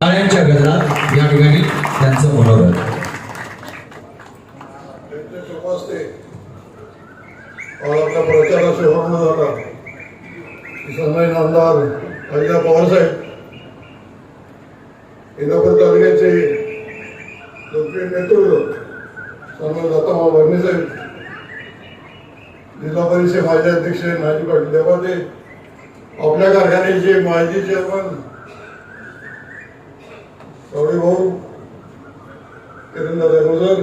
टाळ्यांच्या गजरात या ठिकाणी त्यांचं मनोरथ. त्यांचे तपासते आपल्या होऊन जातात. सन्मान आमदार अजिता पवारसाहेब इंदापूर तालुक्याचे लोकप्रिय नेतृत्व सन्मान दत्तामा जिल्हा परिषद माजी अध्यक्ष नाजी पाटील देवाते आपल्या कारखान्याचे माजी चेअरमन कवडे भाऊ किरणदादा गुजर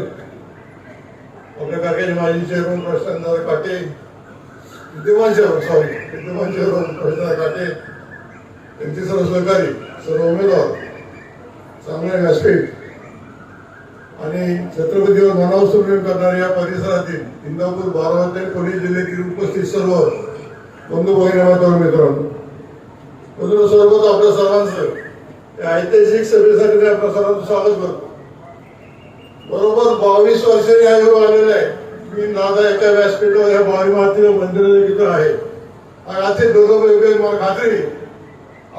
आपल्या कारखान्याचे माजी चेअरमन प्रशांतदादा काटे विद्यमान चेअरमन सॉरी विद्यमान चेअरमन प्रशांतदादा काटे त्यांचे सर्व सहकारी सर्व उमेदवार चांगले व्यासपीठ आणि छत्रपतीवर मनाव सुप्रीम करणाऱ्या या परिसरातील इंदापूर बारामती पुणे जिल्ह्यातील उपस्थित सर्व बंधू भगिनी माता मित्रांनो अजून सर्वच आपल्या सर्वांचं ऐतिहासिक सभेसाठी मी आपल्या सर्वांचं स्वागत करतो. बरोबर बावीस वर्षांनी आयोग आलेला आहे. मी नादा एका व्यासपीठावर ह्या बावी मातीला मंदिर तिथं आहे. आणि असे दोघं वेगळे मला खात्री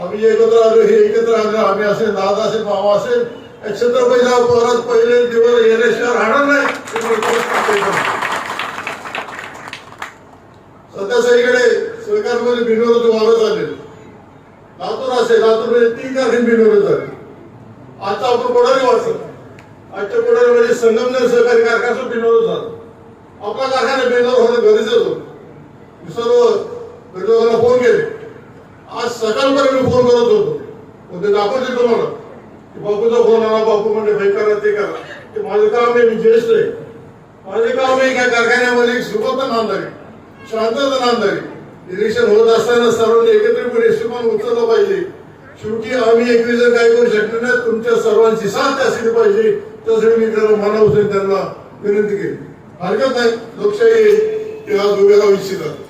आम्ही एकत्र आलो हे एकत्र आलो आम्ही असेल नादा असेल मामा असेल छत्रपती परत पहिले दिवस येण्याशिवाय राहणार नाही. सध्या सगळीकडे सरकारमध्ये बिनवराचं वाढत आलेले लातूर असेल लातूरमध्ये तीन कारखाने बिनवरे झाले. आता आपण कोणाने वाचत. आजच्या कोणामध्ये संगमनेर सहकारी कारखाना बिनवरे झालं. आपला कारखाना बिनवर होणं गरजेचं होतं. मी सर्व लोकांना फोन केले. आज सकाळपर्यंत मी फोन करत होतो. मग ते दाखवते तुम्हाला. की बापूचा फोन आला बापू म्हणजे भाई करा ते करा. ते माझं काम आहे मी ज्येष्ठ आहे. माझे काम आहे एका कारखान्यामध्ये सुखता नांदावी शांतता नांदावी इलेक्शन होत असताना सर्वांनी एकत्रितपणे हिशोबान उचललं पाहिजे. शेवटी आम्ही एकवीस जण काय करू शकलो नाही. तुमच्या सर्वांची साथ असली पाहिजे. त्यासाठी मी त्याला मनापासून त्यांना विनंती केली. हरकत नाही. लोकशाही आहे, ते आज उभे राहू इच्छितात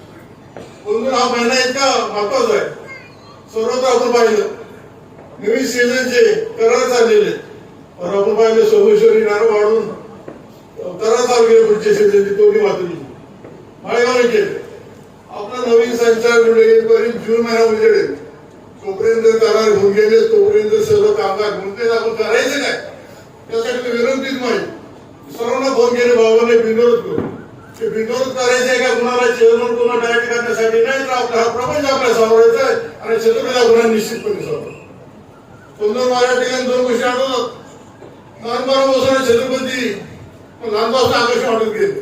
म्हणून हा महिना इतका महत्त्वाचा आहे. सर्वत्र आपण पाहिलं. नवीन सीझनचे करार चाललेले पण आपण पाहिलं सोमेश्वरी नारळ वाढून करार चालू केले पुढच्या सीझनची तोडी वाचली. माळेगावने केले. आपला नवीन संचार पर्यंत जून महिना उजेडेल तोपर्यंत करार होऊन गेले तोपर्यंत सर्व कामकाज गुंतेत आपण करायचं काय त्यासाठी विरोधीच माहिती सर्वांना फोन केले बाबाने बिनविरोध करू. ते बिनविरोध करायचे आहे का? कुणाला चेअरमन कोणा डायरेक्ट करण्यासाठी नाही? तर आपला हा प्रपंच आपल्या सावरायचा आहे. आणि छत्रपती गुन्हा निश्चितपणे सावरायचा सुंदर माझ्या ठिकाणी दोन गोष्टी आठवतात. लहानपणापासून छत्रपती लहानपासून आकर्षण वाटत गेले.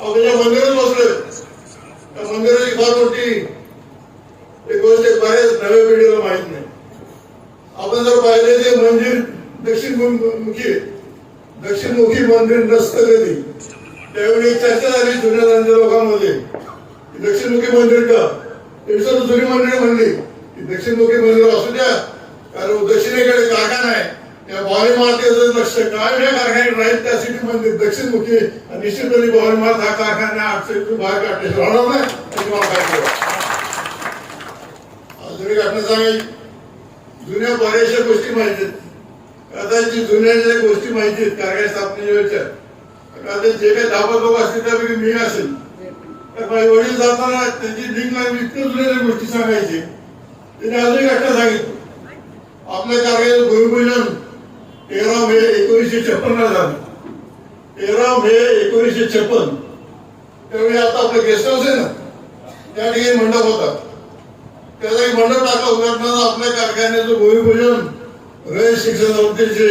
आपण ज्या मंदिरात बसलोय. त्या मंदिराची फार मोठी एक गोष्ट बऱ्याच नव्या पिढीला माहीत नाही. आपण जर पाहिले ते मंदिर दक्षिणमुखी दक्षिणमुखी मंदिर नसतं कधी. त्यावेळी एक चर्चा झाली जुन्या जाणत्या लोकांमध्ये. दक्षिणमुखी मंदिर का? जुनी मंदिर म्हणली दक्षिणमुखी मंदिर असू द्या कारण दक्षिणेकडे कारखाना आहे. त्या भवानी मातेचं लक्ष काय या कारखान्यात राहील त्या सिटी मंदिर दक्षिणमुखी आणि निश्चितपणे भवानी माता हा कारखाना आठशे बाहेर काढले राहणार नाही अजून एक घटना सांगायची जुन्या बऱ्याचशा गोष्टी माहिती आहेत. कदाचित जुन्या ज्या गोष्टी माहिती आहेत कारखान्या स्थापनेच्या कदाचित जे काही धाबा लोक असतील त्यापैकी मी असेल. तर माझे वडील जाताना त्यांची लिंक लागली इतकं जुन्या गोष्टी सांगायची. त्यांनी अजून एक घटना सांगितली. आपल्या कारखान्याचं भूमिपूजन तेरा मे एकोणीसशे छप्पनला झालं. तेरा मे एकोणीसशे छप्पन. त्यावेळी आता आपलं गेस्ट हाऊस आहे ना त्या ठिकाणी मंडप होता. त्याचा एक मंडप टाकला उदाहरणार्थ आपल्या कारखान्याचं भूमिपूजन रयत शिक्षण संस्थेचे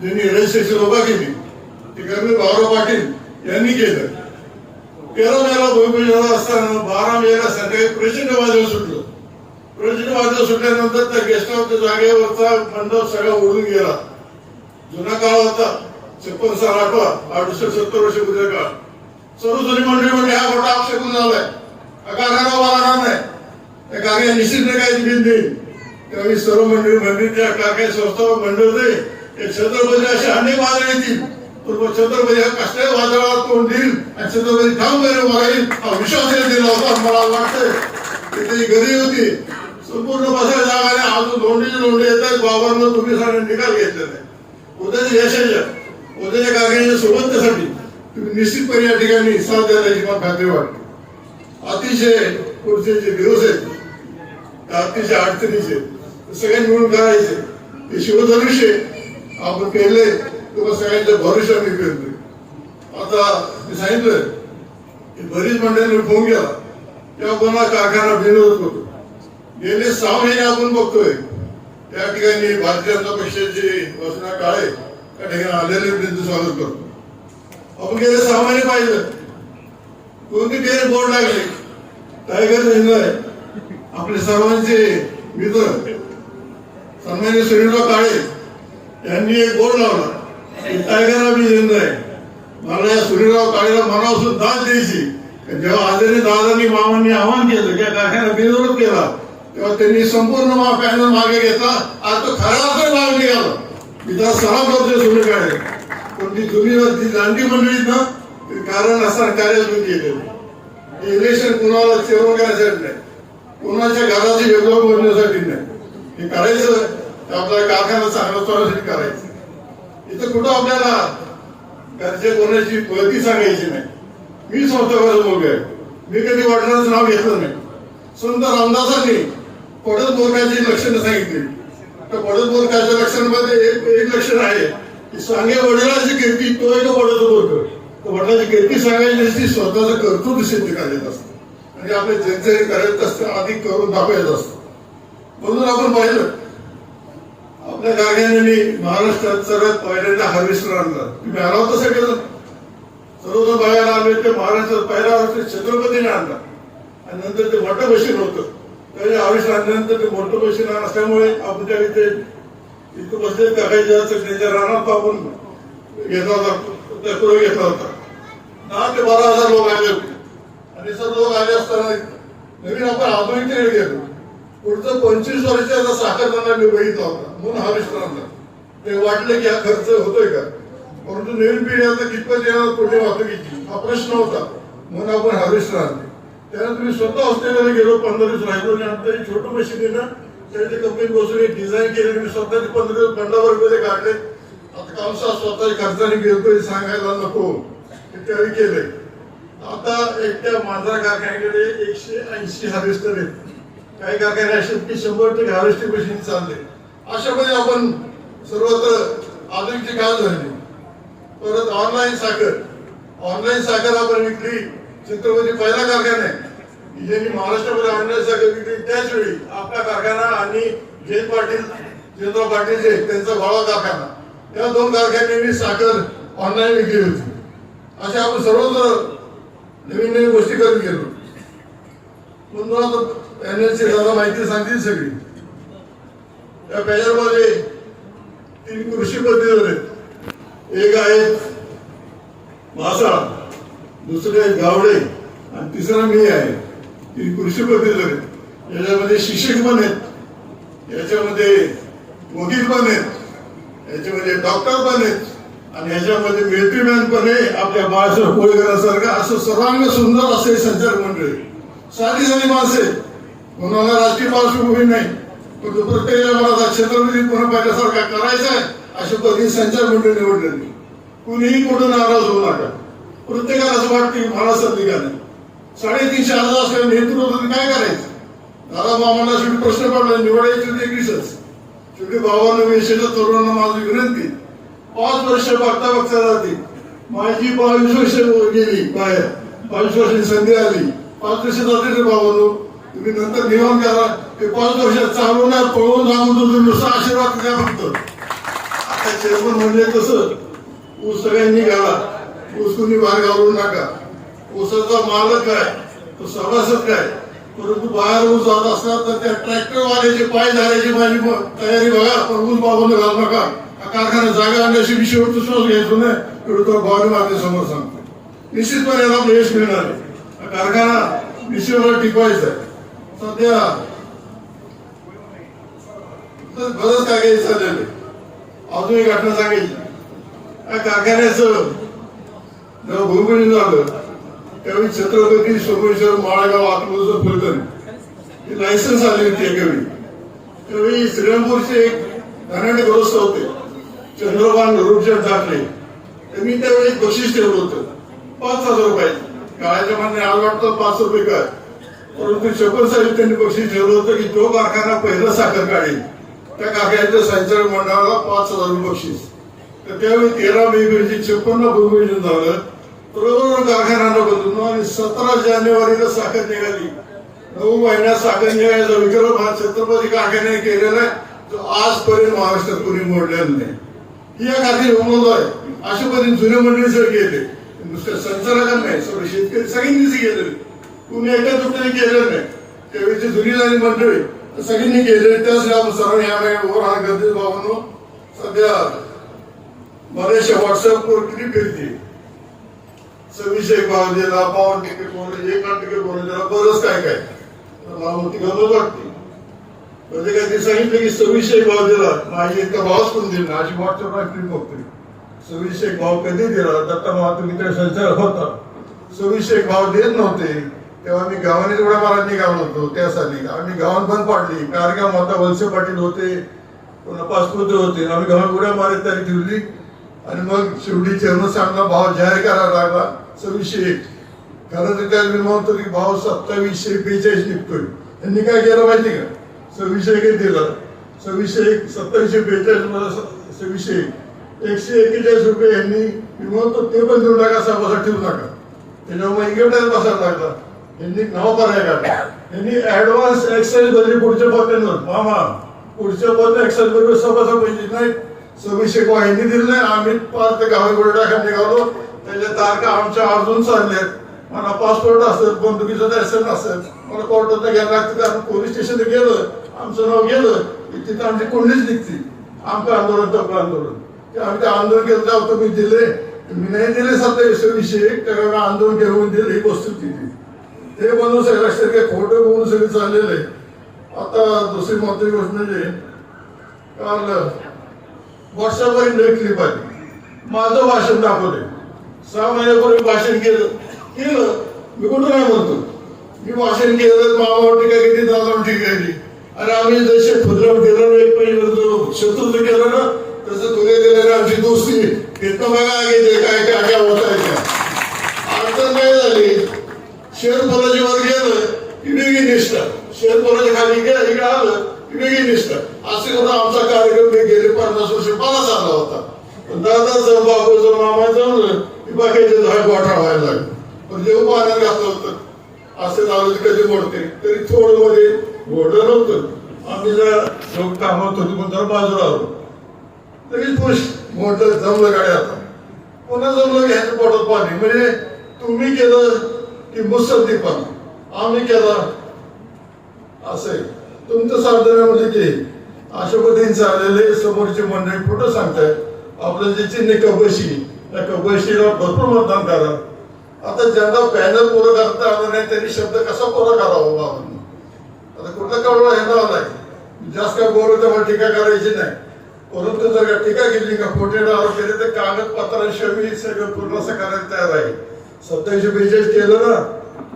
ज्यांनी रयत शिक्षण उभा केली ते कर्मी भाऊराव पाटील यांनी केलं. तेरा मेला भूमिपूजन असताना बारा मेला सकाळी प्रचंड वाजवून सुटलं. प्रचंड सुटल्यानंतर त्या गेस्ट हाऊसच्या जागेवरचा मंडप सगळा उडून गेला. जुना काळ होता. छप्पन साल आठवा. अडुसष्ट सत्तर वर्ष पूर्वीचा काळ. सर्व जुनी मंडळी म्हणजे हा मोठा आक्षेपून झालाय हा कारखाना उभा राहणार नाही? त्या कारखान्यात निश्चित काही बिल देईल त्यावेळी सर्व मंडळी मंडळी त्या कारखान्यात संस्था मंडळ दे छत्रपती असे अनेक वादळ येतील. पण छत्रपती हा कसल्याही वादळाला तोंड देईल आणि छत्रपती ठाम करे उभा हा विश्वास दिला होता मला वाटतंय. तिथे गरी होती. संपूर्ण बसायला जागा नाही. अजून लोंढीचे लोंढे येत आहेत बाबांना तुम्ही सगळे निकाल घेतले नाही. उद्याच्या यशाच्या उद्याच्या कारखान्याच्या सोबतच्यासाठी तुम्ही निश्चितपणे या ठिकाणी साथ द्यायला याची मला खात्री वाटते. अतिशय पुढचे जे दिवस आहेत अतिशय अडचणीचे सगळे सगळ्यांनी मिळून करायचे. ते शिवधनुष्य आपण केले तुम्हाला सगळ्यांच्या मी केले आता मी सांगितलं की बरीच मंडळी फोन केला. तेव्हा कोणा कारखाना विरोध होतो? गेले सहा महिने आपण बघतोय. त्या ठिकाणी भारतीय जनता पक्षाचे वसना काळे त्या ठिकाणी आलेले त्यांचं स्वागत करतो. आपण गेले सहा महिने पाहिलं. कोणती फेर बोर्ड लागले? टायगर आहे. आपले सर्वांचे मित्र सन्मान्य श्रीराव काळे यांनी एक बोर्ड लावला. टायगरला मी जिंद आहे. मला या सुनीलराव काळेला मनापासून दाद द्यायची. जेव्हा आदरणीय दादांनी मामांनी आवाहन केलं त्या कारखाना बेजोरच केला. तेव्हा त्यांनी संपूर्ण माफ पॅनल मागे घेतला. आज तो खरा अर्थ मागे निघाला. मी त्याला सलाम करतोय सुनील पण ती जुनी ती मंडळीत ना कारण असं कार्य केलेलं इलेक्शन कुणाला सेवन करायसाठी नाही. कुणाच्या घराची वेगळं बोलण्यासाठी नाही. हे करायचं आपला कारखाना चांगला चालण्यासाठी करायचं. इथं कुठं आपल्याला घरचे कोणाची पळती सांगायची नाही. मी स्वतः आहे. मी कधी वडिलांचं नाव घेतलं नाही. सुंदर रामदासांनी पडत बोरकाची लक्षणं सांगितली. तर पडत बोरकाच्या लक्षणामध्ये एक एक लक्षण आहे की सांगे वडिलांची कीर्ती तो एक पडत बोरकर तर वडिलांची कीर्ती सांगायची असती स्वतःचं कर्तृत्व सिद्ध करायचं असतं. आणि आपले जनतेने करायचं असतं अधिक करून दाखवायचं असतं. म्हणून आपण पाहिलं आपल्या कारखान्याने महाराष्ट्रात सर्वात पहिल्यांदा हार्वेस्टर आणला. तुम्ही आला होता सगळं सर्वजण बघायला आले ते महाराष्ट्रात पहिला छत्रपतीने आणला. आणि नंतर ते वाटप मशीन होतं. त्याच्या हार्वेस्टर आणल्यानंतर ते मोठं मशीन असल्यामुळे आमच्या इथे इथं बसले त्याच्या रानात आपण घेतला होता. त्या घेतला होता. दहा ते बारा हजार लोक आले होते. आणि सर लोक आले असताना नवीन आपण आधुनिकतेकडे गेलो पुढचं पंचवीस वर्षाचा साखर त्यांना मी बघितला होता. म्हणून हार्वेस्टर आणला ते वाटलं की हा खर्च होतोय का? परंतु नवीन पिढी आता कितपत येणार कुठे वाहतुकीची हा प्रश्न होता. म्हणून आपण हार्वेस्टर आणले त्यानंतर मी स्वतः ऑस्ट्रेलियाला गेलो पंधरा दिवस राहिलो आणि आता हे छोटं मशीन आहे ना त्याची कंपनी बसून एक डिझाईन केले मी स्वतः पंधरा दिवस पंधरा रुपये काढले. आता कामसा स्वतः खर्चाने गेलतोय सांगायला नको. हे त्यावेळी केलंय. आता एकट्या मांजरा कारखान्याकडे एकशे ऐंशी हार्वेस्टर आहेत. काही कारखाने असे की शंभर टक्के हार्वेस्टिंग मशीन चालले. अशामध्ये आपण सर्वत्र आधुनिकची काळ झाली. परत ऑनलाईन साखर. ऑनलाईन साखर आपण विकली. छत्रपती पहिला कारखाना आहे. ज्यांनी महाराष्ट्रामध्ये आणण्यासाठी त्याच वेळी आपला कारखाना आणि जयंत पाटील जयंतराव पाटील जे त्यांचा भावा कारखाना. त्या दोन कारखान्यांनी साखर ऑनलाईन विकली होती. अशा आपण सर्वत्र नवीन नवीन गोष्टी करत गेलो. म्हणून आता दादा माहिती सांगतील सगळी. त्या पॅनलमध्ये तीन कृषी पद्धती आहेत. एक आहे भाषा दुसरे आहे गावडे. आणि तिसरा मी आहे. तीन कृषी पद्धती याच्यामध्ये शिक्षक पण आहेत. याच्यामध्ये वकील पण आहेत. याच्यामध्ये डॉक्टर पण आहेत. आणि याच्यामध्ये मिलिटरीमॅन पण आहे. आपल्या बाळासाहेब कोळेकरांसारखं असं सर्वांग सुंदर असे संचार मंडळी. साधी साधी माणसे कोणाला राजकीय पार्श्वभूमी नाही. पण प्रत्येकाला मला छत्रपती पुन्हा पाहिल्यासारखा करायचा आहे अशा पद्धतीने संचार मंडळ निवडलेली. कुणीही कुठं नाराज होऊ नका. प्रत्येकाला असं वाटते की मला संधी नाही साडेतीनशे अर्ज असल्या नेतृत्व काय करायचं? दादा मामांना शेवटी प्रश्न पडला निवडायची होती एकवीसच. शेवटी बाबांना वेशेच्या तरुणांना माझी विनंती पाच वर्ष बघता बघता जाते. माझी बावीस वर्ष गेली बाहेर. बावीस वर्षाची संधी आली. पाच वर्ष जाते रे बाबांनो. तुम्ही नंतर निवान करा. ते पाच वर्षात चालवणार पळवून जाऊन तुम्ही नुसता आशीर्वाद काय म्हणतो आता चेअरमन म्हणजे कसं ऊस सगळ्यांनी घाला ऊस बाहेर घालून नका. ऊसाचा मालक काय तो सभासद काय परंतु बाहेर ऊस जात असतात तर त्या ट्रॅक्टर वाल्याचे पाय झाल्याची माझी तयारी बघा पण ऊस बाबून घालू नका. हा कारखाना जागा आणल्याशी मी शेवटचा श्वास घ्यायचो नाही एवढं तुला भावने माझ्यासमोर सांगतो. निश्चितपणे याला आपलं यश मिळणार आहे. हा कारखाना निश्चितपणे टिकवायचा आहे. सध्या तर बरंच काय काही चाललेलं अजून एक घटना सांगायची. या कारखान्याचं जेव्हा भूमिपूजन झालं. त्यावेळी छत्रपती सोमेश्वर माळेगाव आत्मज फुलकर ही लायसन्स आली होती एकावेळी. त्यावेळी श्रीरामपूरचे एक धनाढ्य ग्रस्त होते चंद्रकांत रूपचंद ठाकरे. त्यांनी त्यावेळी एक बक्षीस ठेवलं होतं. पाच हजार रुपये. काळाच्या मान्य आज वाटतं पाच रुपये काय. परंतु शपथ साहेब त्यांनी बक्षीस ठेवलं होतं की तो कारखाना पहिला साखर काढेल. त्या कारखान्याच्या संचालक मंडळाला पाच हजार रुपये बक्षीस. तर त्यावेळी तेरा मे रोजी छप्पन्न भूमिपूजन झालं. बरोबर कारखान्याला बदलून आणि सतरा जानेवारीला साखर निघाली. नऊ महिन्यात साखर निघायचा विक्रम हा छत्रपती कारखान्याने केलेला आहे. जो आजपर्यंत महाराष्ट्रात कोणी मोडलेला नाही. ही एक आधी नोंद आहे. अशा पद्धतीने जुन्या मंडळी सर गेले. नुसतं संचालकांना नाही सगळे शेतकरी सगळ्यांनीच गेलेले तुम्ही एका दुसऱ्याने केलेलं नाही. त्यावेळीची जुनी झाली मंडळी सगळ्यांनी केले त्याच आपण सर्वांनी यावेळी ओव्हर हा सध्या बऱ्याचशा व्हॉट्सअपवर किती फिरते सव्वीसशे भाव दिला बावन्न टक्के बोलले एकावन्न टक्के बोलले दिला बरंच काय काय. तर मला मोठी वाटते. म्हणजे काय ते सांगितलं की सव्वीसशे भाव दिला माझी इतका भावच पण दिला अशी व्हॉट्सअपला क्लिप बघतोय. सव्वीसशे भाव कधी दिला? दत्ता महात्मा मित्र संचालक होता. सव्वीसशे भाव देत नव्हते. तेव्हा मी गावाने उड्या मारा निघालो होतो त्यासाठी. आम्ही गावात बंद पाडली. कार्यक्रम माता वलसे पाटील होते. पुन्हा पासपुते होते. आम्ही गावात उड्या मारत तरी ठेवली. आणि मग शेवटी चरण चांगला भाव जाहीर करायला लागला. सव्वीसशे एक. खरं तर म्हणतो की भाव सत्तावीसशे बेचाळीस निघतोय. त्यांनी काय केलं माहिती का? सव्वीसशे एक दिलं. सव्वीसशे एक सत्तावीसशे बेचाळीस मला सव्वीसशे एक. एकशे एक्केचाळीस रुपये यांनी मी म्हणतो ते पण देऊ नका सभासा ठेवू नका. त्याच्यामुळे इकडे बसायला लागला. यांनी नाव पर्याय काढला. यांनी ऍडव्हान्स एक्साईज बदली पुढच्या पत्त्यांवर मामा पुढच्या पत्ता एक्साईज बदली सभासा पाहिजे नाही सव्वीसशे को यांनी दिलं नाही. आम्ही पाच ते गावी गोळे टाकत निघालो. त्याच्या तारखा आमच्या अजून चालल्यात मला पासपोर्ट असेल बंदुकीचं दर्शन असेल. मला कोर्टात घ्यायला लागतं कारण पोलीस स्टेशन गेलं आमचं नाव गेलं की तिथं आमची कोंडीच निघते. आमचं आंदोलन तपलं आंदोलन. ते आम्ही ते आंदोलन केलं जाऊ तुम्ही दिले. मी नाही दिले सत्तावीस विषय. त्या आंदोलन घेऊन दिले ही वस्तू तिथे ते बनवून सगळं लक्षात खोटं बोलून सगळे चाललेले. आता दुसरी महत्वाची गोष्ट म्हणजे काल व्हॉट्सअपवर एक क्लिप आली. माझं भाषण दाखवले सहा महिन्यापूर्वी भाषण केलं. केलं. मी कुठं नाही म्हणतो? मी भाषण केलं मामावर टीका केली दादावर टीका केली अरे आम्ही जसे खुद्राव केलं एक पहिलं जो शत्रुत्व केलं ना तसं तुझे केलं ना आमची दोस्ती? तिथं बघा घेते काय काय काय होत अडचण काय झाली? शेअर पोलाची वर गेलं की वेगळी निष्ठा. शेअर पोलाच्या खाली गेलं इकडे आलं की वेगळी निष्ठा. असे होता आमचा कार्यक्रम मी गेले पन्नास वर्ष पाला चालला होता. पण दादाचं बापूचं मामा जमलं की बाकीचे झाड गोठा व्हायला लागलं. पण जेव्हा पाण्यात घातलं होतं असं झालं कधी मोडते तरी थोडं मध्ये मोडलं नव्हतं. आम्ही जर लोक कामात होती पण जरा बाजूला आलो. तरी पुश मोठं जमलं गाडी आता. पुन्हा जमलं घ्यायचं पोटात पाणी. म्हणजे तुम्ही केलं की मुसलती पाणी. आम्ही केला असं आहे. तुमचं साधण्यामध्ये ते अशा पद्धतीने चाललेले समोरचे मंडळी कुठं सांगताय आपलं जे चिन्ह कबशी त्या कबशीला भरपूर मतदान करा आता ज्यांना पॅनल पुरं करता आलं नाही त्यांनी शब्द कसा पुरा करावा बाबा? आता कुठं कळलं हे नाही. जास्त काय बोलू तेव्हा टीका करायची नाही. परंतु जर का टीका केली का खोटे आरोप केले तर कागदपत्रांशिवाय सगळं पूर्ण असं करायला तयार आहे. सत्याऐंशी बेचाळीस केलं ना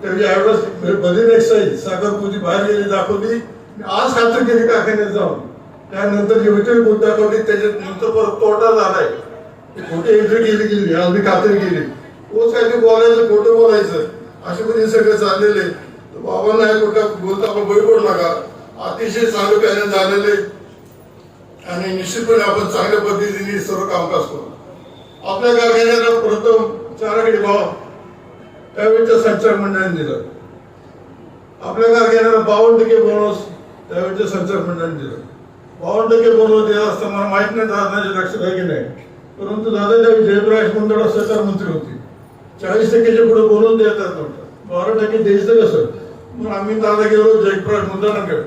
त्याची ऍडव्हान्स बदली एक्साईज सागर पूजी बाहेर गेली दाखवली. आज खात्री केली कारखान्यात जाऊन. त्यानंतर जे होते दाखवली त्याच्यात नंतर परत तोटा झालाय. खोटी एंट्री केली गेली आम्ही मी खात्री केली. तोच काही बोलायचं खोटं बोलायचं. असे पद्धतीने सगळे चाललेले बाबांना हे कुठं बोलता आपण बळी पडला नका. अतिशय चांगलं पॅनल झालेले आणि निश्चितपणे आपण चांगल्या पद्धतीने सर्व कामकाज करू. आपल्या कारखान्याला प्रथम चाराकडे भाव त्यावेळेच्या संचार मंडळाने दिलं. आपल्या कारखान्याला बावन्न टक्के बोनस त्यावेळेच्या संचार मंडळाने दिलं. बावन्न टक्के बोनस दिला असताना मला माहीत नाही दादाच्या लक्ष आहे की नाही. परंतु दादा जयप्रकाश मंडळ सहकार मंत्री होते. चाळीस टक्क्याच्या पुढे बोलून देतात नव्हतं बारा टक्के द्यायचं कसं? मग आम्ही दादा गेलो जयप्रकाश मंडळाकडे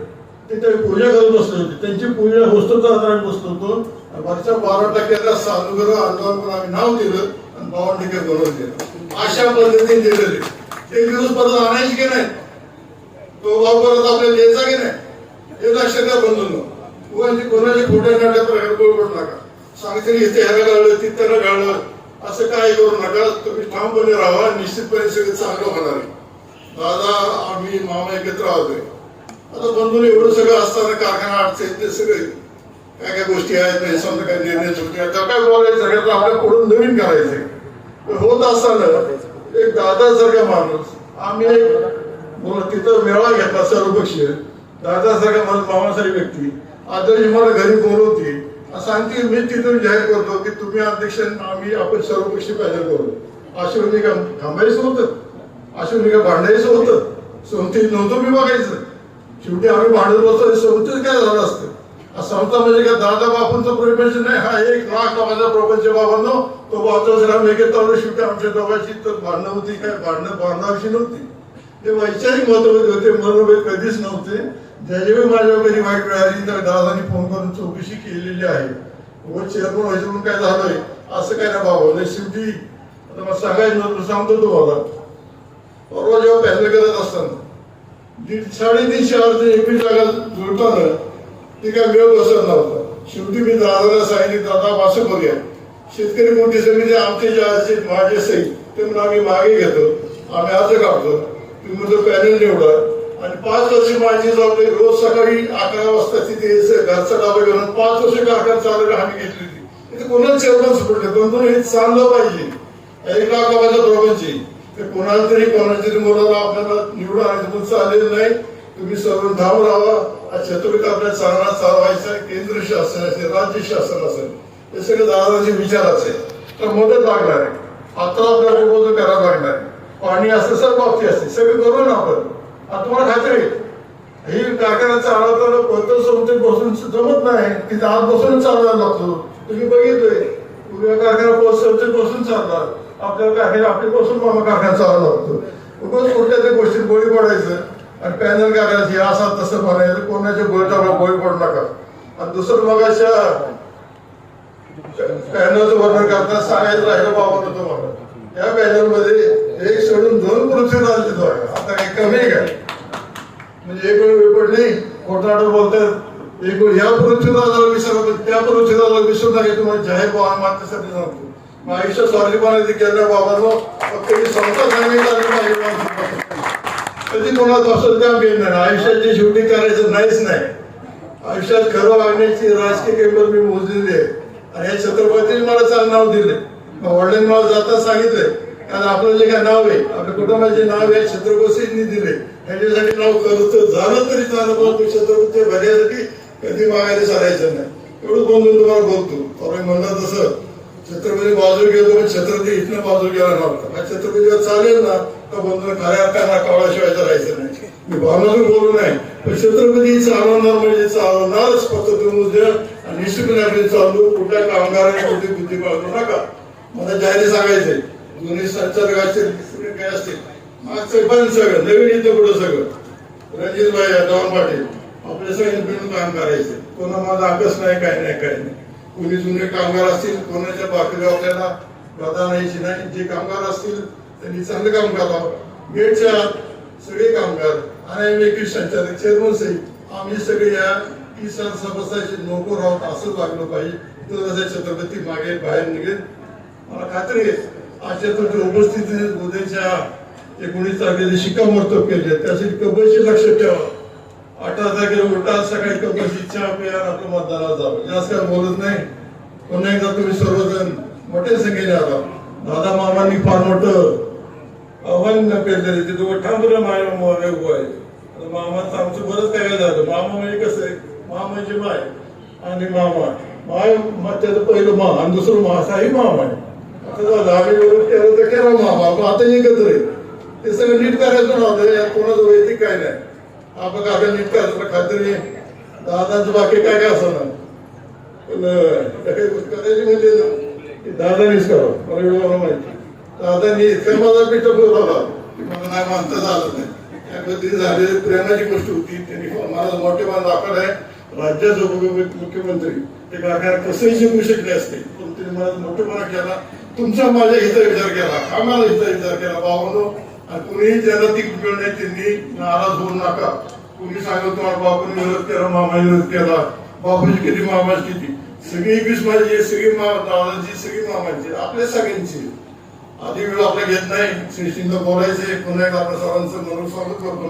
ते त्यावेळी पूजा करत बसले होते. त्यांची पूजा होस्तो दादा आम्ही बसलो होतो. वरच्या बारा टक्क्याला साधुगर आंदोलन आम्ही नाव दिलं आणि बावन्न टक्के बोलवून दिलं. अशा पद्धतीने दिलेले ते दिवस परत आणायचे की नाही? तो भाव परत आपल्याला द्यायचा की नाही? हे लक्षात द्या कोणाची कोणाची खोट्या नाट्या प्रकार करू नका. सांगतील इथे ह्याला गाळलं तिथं गाळलं असं काय करू नका तुम्ही ठामपणे राहा निश्चितपणे सगळं चांगलं होणार आहे. दादा आम्ही मामा एकत्र आहोत आता बंधून एवढं सगळं असताना कारखाना अडचण ते सगळे. काय काय गोष्टी आहेत नाही समजा काय निर्णय सुटले त्या काय बोलायचं सगळ्यात आपल्या पुढून नवीन करायचंय? होत असताना एक दादासारखा माणूस आम्ही एक तिथं मेळावा घेतला सर्वपक्षीय. दादासारखा माणूस मामासारी व्यक्ती. आदर्श मला घरी बोलवते सांगते मी तिथून जाहीर करतो की तुम्ही अध्यक्ष आम्ही आपण सर्व गोष्टी पाहिजे करू अश्विनी का थांबायचं होतं? अश्विनी का भांडायचं होतं? सोमती नव्हतं मी बघायचं. शेवटी आम्ही भांडत बसतो सोमतीच काय झालं असतं? समता म्हणजे काय दादा बापूंचं प्रपंच नाही हा एक लाख लोकांचा प्रपंच बाबांनो. तो बाबाचा राम एक चालू शेवटी आमच्या दोघांची तर भांडणं होती काय? भांडणं भांडणाविषयी नव्हती. ते वैचारिक मतभेद होते मनोभेद कधीच नव्हते. त्याच्यावेळी माझ्या घरी वाईट मिळाली तर दादानी फोन करून चौकशी केलेली आहे. व चेअरमन व्हायचं म्हणून काय झालंय? असं काय ना बाबा शेवटी आता मला सांगायचं सांगतो तुम्हाला. परवा जेव्हा पॅनल करत असताना दीड साडेतीनशे अर्ज एपी जागा जुळताना ते काय वेळ बसत नव्हता. शेवटी मी दादाला सांगितले दादा असं करूया. शेतकरी मोठी समिती म्हणजे आमचे जे अर्ज माझे सही ते म्हणून आम्ही मागे घेतो. आम्ही अर्ज काढतो तुम्ही जो पॅनल निवडा. आणि पाच वर्ष माझी जबाबदारी रोज सकाळी अकरा वाजता तिथे घरचा डबा घेऊन पाच वर्ष कारखाना चालू आम्ही घेतली होती. इथे कोणाला चेअरमन सुटले दोन हे चाललं पाहिजे. एक लाख माझ्या प्रॉब्लेमची ते कोणाला तरी कोणाच्या तरी मुलाला आपल्याला निवडून आणायचं पण चाललेलं नाही. तुम्ही सर्व धाव राहा आज छत्रपती आपल्या चालना चालवायचा आहे. केंद्र शासन असेल राज्य शासन असेल. हे सगळे दादाचे विचार असेल तर मदत लागणार आहे. आता आपल्याला प्रबोधन करावं लागणार आहे. पाणी असतं सर्व बाबती असते. सगळे करू ना आपण. तुम्हाला खात्री ही कारखाना चालवताना कोणतं संस्थेत बसून जमत नाही तिथे आत बसून चालवायला लागतो. तुम्ही बघितलंय उद्या कारखाना पोस्ट संस्थेत बसून चालणार आपल्याला कारखाना आपली बसून मामा कारखाना चालवायला लागतो. उगाच कोणत्या त्या गोष्टीत बळी पडायचं आणि पॅनल करायची असं तसं म्हणायचं कोणाच्या गोळीचा बळी पडू नका. आणि दुसरं मग अशा पॅनलचं वर्णन करताना सांगायचं राहिलं बाबा तुम्हाला. या पॅनलमध्ये एक सोडून दोन पृथ्वीराज देतो आहे. आता काही कमी आहे का? म्हणजे एक वेळ पडली खोटाडं बोलतात एक वेळ ह्या पृथ्वीराजाला विसरलं त्या पृथ्वीराजाला विसरू नका तुम्हाला जाहीर बाबा मागण्यासाठी सांगतो. मग आयुष्य स्वाभिमानाने केल्या बाबांनो फक्त ही संस्था सांगितलं कधी कोणाला असं काम घेत नाही. आयुष्याची शेवटी करायचं नाहीच नाही. आयुष्यात खरं वागण्याची राजकीय किंमत मी मोजलेली आहे. आणि हे छत्रपतीने मला चांगलं नाव दिले. मग वडिलांनी मला जाता सांगितलंय कारण आपलं जे काय नाव आहे आपल्या कुटुंबाचे नाव आहे छत्रपतींनी दिले त्यांच्यासाठी नाव करतो झालं तरी चालत पण तू छत्रपती भरण्यासाठी कधी मागायला चालायचं नाही. एवढं बंधून तुम्हाला बोलतो. तुम्ही म्हणलं तसं छत्रपती बाजू गेलो पण छत्रपती इथनं बाजू गेला नव्हता. हा छत्रपती चालेल ना तर बंधन खऱ्या अर्थानं कावळाशिवाय राहायचं नाही. मी भावनातून बोलू नाही पण छत्रपती चालवणार म्हणजे चालवणारच फक्त तुम्ही द्या आणि निश्चित चालू कुठल्या कामगारांनी कुठे बुद्धी बाळगू नका. मला जाहीर सांगायचंय दोन्ही संचालक असतील काय असतील मागचं पण सगळं नवीन इथं पुढं सगळं रणजित भाई जवान पाटील आपल्या सगळे मिळून काम करायचे कोणा माझा अभ्यास नाही काय नाही काय नाही कोणी जुने कामगार असतील कोणाच्या बाकीला आपल्याला प्रधान यायची नाही जे कामगार असतील त्यांनी चांगलं काम करावं गेटच्या सगळे कामगार आणि वेगळी संचालक चेअरमन सहित आम्ही सगळे या किसान सभासाचे नोकर आहोत असंच वागलं पाहिजे तर छत्रपती मागे बाहेर निघेल मला खात्री आहे अशा तुमच्या उपस्थिती उद्याच्या एकोणीस तारखेला शिक्कामोर्तब केले त्यासाठी कबशी लक्ष ठेवा. अठरा तारखेला उठा सकाळी कबशी चहा प्या आपलं मतदानाला जावं म्हणजे जास्त काय बोलत नाही. पुन्हा एकदा तुम्ही सर्वजण मोठ्या संख्येने आला. दादा मामांनी फार मोठं आव्हान पेरलेलं ते दोघं ठांबलं माझ्या मागे उभं आहे. मामाचं आमचं बरंच काय झालं. मामा म्हणजे कसं आहे? मामा म्हणजे माय आणि मामा. माय त्याचं पहिलं मा आणि दुसरं मा असाही मामा. आहे आता झालं आम्ही विरोध केला तर केला आता एकत्र आहे. ते सगळं नीट करायचं नव्हतं यात कोणाचं वैयक्तिक काय नाही. आपण काका नीट करायचं खात्री आहे. बाकी काय काय असं ना. पण काही करायची म्हणजे दादानीच करावं. मला एवढं माहिती दादानी इतका माझा पिठ झाला मला नाही मानता झालं नाही. त्या झालेली प्रेरणाची गोष्ट होती. त्यांनी मला मोठेपण दाखवलं आहे. राज्याचे उप- मुख्यमंत्री ते कारखाना कसंही जिंकू शकले असते. पण त्यांनी मला मोठेपणा केला. तुमचा माझ्या हिचा विचार केला. आम्हाला हिचा विचार केला बाबांनो. आणि कुणीही त्याला ती वेळ नाही त्यांनी नाराज होऊ नका. कुणी सांगत तुम्हाला बापूने विरोध केला मामा विरोध केला. बापूची किती मामाची किती? सगळी एकवीस माझी सगळी मामा दादाची सगळी मामाची आपल्या सगळ्यांची आधी वेळ आपल्या घेत नाही. श्री बोलायचे पुन्हा एकदा आपल्या सरांचं मनोस्वागत करतो